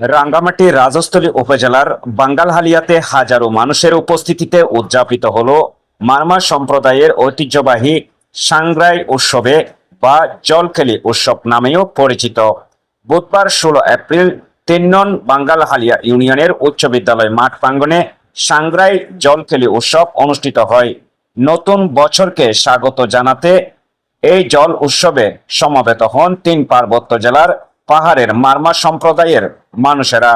রাঙ্গামাটি রাজস্থলী উপজেলার বাঙ্গালহালিয়াতে হাজারো মানুষের উপস্থিতিতে উদযাপিত হল মারমা সম্প্রদায়ের ঐতিহ্যবাহী সাংগ্রাই উৎসবে বা জলখেলি উৎসব নামেও পরিচিত। বুধবার ষোলো এপ্রিল তিন নং বাঙ্গালহালিয়া ইউনিয়নের উচ্চ বিদ্যালয় মাঠ প্রাঙ্গণে সাংগ্রাই জলখেলি উৎসব অনুষ্ঠিত হয়। নতুন বছরকে স্বাগত জানাতে এই জল উৎসবে সমবেত হন তিন পার্বত্য জেলার পাহাড়ের মারমা সম্প্রদায়ের মানুষেরা।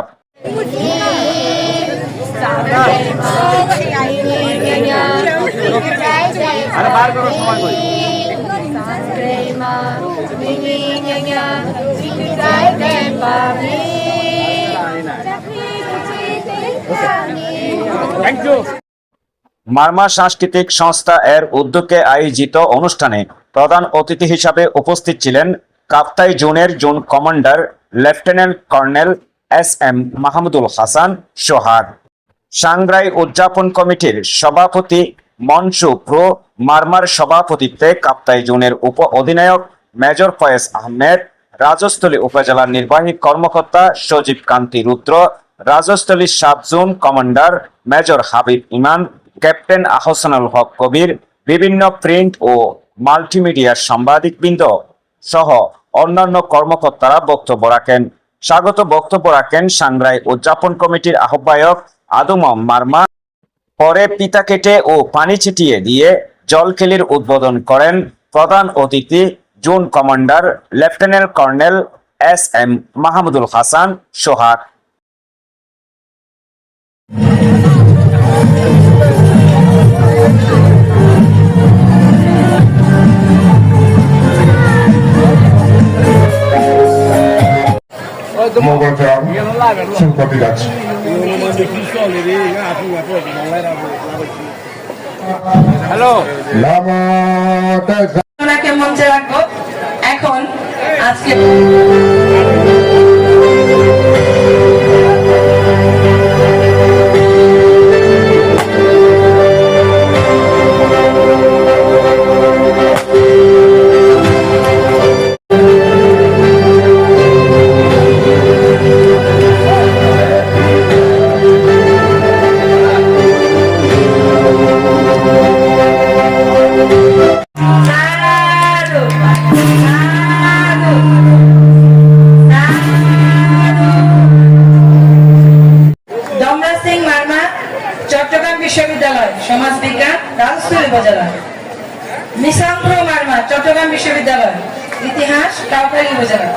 মারমা সাংস্কৃতিক সংস্থা এর উদ্যোগে আয়োজিত অনুষ্ঠানে প্রধান অতিথি হিসাবে উপস্থিত ছিলেন কাপ্তাই জোনের zone commander, lieutenant colonel S M Mahmudul Hasan Sohar Sangrai উদযাপন কমিটির সভাপতি মনসু প্রো মারমার সভাপতিত্বে কাপ্তাই জোনের উপ অধিনায়ক মেজর ফয়েজ আহমেদ, রাজস্থলী উপজেলার নির্বাহী কর্মকর্তা Sajib Kanti Rudra, Rajasthali sub zone commander major Habib Iman, captain Ahsanul Haque Kabir, বিভিন্ন প্রিন্ট ও মাল্টিমিডিয়ার সাংবাদিকবৃন্দ সহ অন্যান্য কর্মকর্তারা বক্তব্য রাখেন। স্বাগত বক্তব্য রাখেন সাংরাই উদযাপন কমিটির আহ্বায়ক আদম মারমা পরে পিতা কেটে ও পানি ছিটিয়ে দিয়ে জলখেলির উদ্বোধন করেন প্রধান অতিথি zone commander lieutenant colonel S M Mahmudul Hasan Sohag. মগজাম শিল্পটি গাছ হ্যালো। লামাটা ওনাকে মঞ্চে রাখব? এখন আজকে বিশ্ববিদ্যালয় সমাজ বিজ্ঞান রাজস্থলী উপজেলা। নিশাঙ্ক্র মার্মা চট্টগ্রাম বিশ্ববিদ্যালয় ইতিহাস কাউখালী উপজেলা।